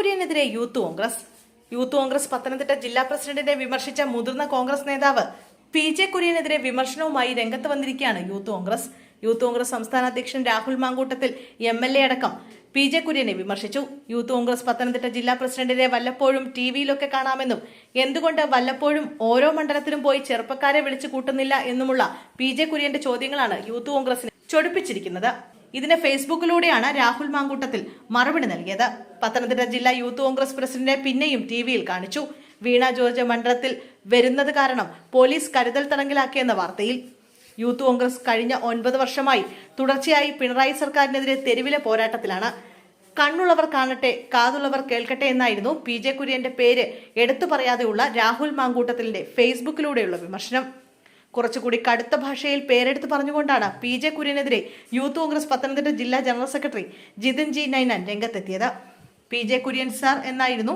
കുര്യനെതിരെ youth Congress. Youth Congress Pathanamthitta ജില്ലാ പ്രസിഡന്റിനെ വിമർശിച്ച മുതിർന്ന കോൺഗ്രസ് നേതാവ് പി ജെ കുര്യനെതിരെ വിമർശനവുമായി രംഗത്ത് വന്നിരിക്കുകയാണ് യൂത്ത് കോൺഗ്രസ്. യൂത്ത് കോൺഗ്രസ് സംസ്ഥാന അധ്യക്ഷൻ Rahul Mamkootathil M L A അടക്കം പി ജെ കുര്യനെ വിമർശിച്ചു. യൂത്ത് കോൺഗ്രസ് പത്തനംതിട്ട ജില്ലാ പ്രസിഡന്റിനെ വല്ലപ്പോഴും ടി വിയിലൊക്കെ കാണാമെന്നും എന്തുകൊണ്ട് വല്ലപ്പോഴും ഓരോ മണ്ഡലത്തിലും പോയി ചെറുപ്പക്കാരെ വിളിച്ചു കൂട്ടുന്നില്ല എന്നുമുള്ള പി ജെ കുര്യന്റെ ചോദ്യങ്ങളാണ് യൂത്ത് കോൺഗ്രസിനെ ചൊടിപ്പിച്ചിരിക്കുന്നത്. ഇതിന് ഫേസ്ബുക്കിലൂടെയാണ് രാഹുൽ മാങ്കൂട്ടത്തിൽ മറുപടി നൽകിയത്. പത്തനംതിട്ട ജില്ലാ യൂത്ത് കോൺഗ്രസ് പ്രസിഡന്റിനെ പിന്നെയും ടി വിയിൽ കാണിച്ചു. വീണ ജോർജ് മണ്ഡലത്തിൽ വരുന്നത് കാരണം പോലീസ് കരുതൽ തടങ്കിലാക്കിയെന്ന വാർത്തയിൽ. യൂത്ത് കോൺഗ്രസ് കഴിഞ്ഞ ഒൻപത് വർഷമായി തുടർച്ചയായി പിണറായി സർക്കാരിനെതിരെ തെരുവിലെ പോരാട്ടത്തിലാണ്. കണ്ണുള്ളവർ കാണട്ടെ കാതുള്ളവർ കേൾക്കട്ടെ എന്നായിരുന്നു പി ജെ കുര്യന്റെ പേര് എടുത്തു പറയാതെയുള്ള രാഹുൽ മാങ്കൂട്ടത്തിലിന്റെ ഫേസ്ബുക്കിലൂടെയുള്ള വിമർശനം. കുറച്ചുകൂടി കടുത്ത ഭാഷയിൽ പേരെടുത്ത് പറഞ്ഞുകൊണ്ടാണ് പി ജെ കുര്യനെതിരെ യൂത്ത് കോൺഗ്രസ് പത്തനംതിട്ട ജില്ലാ general secretary Jithin G Ninan രംഗത്തെത്തിയത്. പി ജെ കുര്യൻ സാർ എന്നായിരുന്നു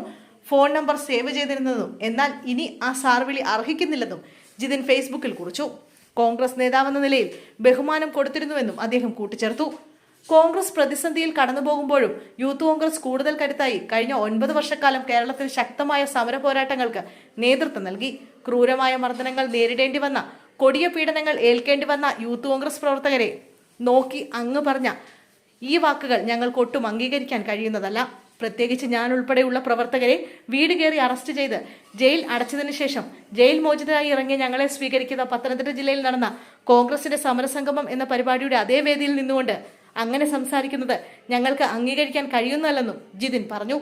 ഫോൺ നമ്പർ സേവ് ചെയ്തിരുന്നതും. എന്നാൽ ഇനി ആ സാർ വിളി അർഹിക്കുന്നില്ലെന്നും ജിതിൻ ഫേസ്ബുക്കിൽ കുറിച്ചു. കോൺഗ്രസ് നേതാവെന്ന നിലയിൽ ബഹുമാനം കൊടുത്തിരുന്നുവെന്നും അദ്ദേഹം കൂട്ടിച്ചേർത്തു. കോൺഗ്രസ് പ്രതിസന്ധിയിൽ കടന്നുപോകുമ്പോഴും യൂത്ത് കോൺഗ്രസ് കൂടുതൽ കരുത്തായി കഴിഞ്ഞ ഒൻപത് വർഷക്കാലം കേരളത്തിൽ ശക്തമായ സമര പോരാട്ടങ്ങൾക്ക് നേതൃത്വം നൽകി. ക്രൂരമായ മർദ്ദനങ്ങൾ നേരിടേണ്ടി വന്ന കൊടിയ പീഡനങ്ങൾ ഏൽക്കേണ്ടി വന്ന യൂത്ത് കോൺഗ്രസ് പ്രവർത്തകരെ നോക്കി അങ്ങ് പറഞ്ഞ ഈ വാക്കുകൾ ഞങ്ങൾക്ക് ഒട്ടും അംഗീകരിക്കാൻ കഴിയുന്നതല്ല. പ്രത്യേകിച്ച് ഞാൻ ഉൾപ്പെടെയുള്ള പ്രവർത്തകരെ വീട് കയറി അറസ്റ്റ് ചെയ്ത് ജയിൽ അടച്ചതിനു ശേഷം ജയിൽ മോചിതരായി ഇറങ്ങി ഞങ്ങളെ സ്വീകരിക്കുന്ന പത്തനംതിട്ട ജില്ലയിൽ നടന്ന കോൺഗ്രസിന്റെ സമരസംഗമം എന്ന പരിപാടിയുടെ അതേ വേദിയിൽ നിന്നുകൊണ്ട് അങ്ങനെ സംസാരിക്കുന്നത് ഞങ്ങൾക്ക് അംഗീകരിക്കാൻ കഴിയുന്നതല്ലെന്നും ജിതിൻ പറഞ്ഞു.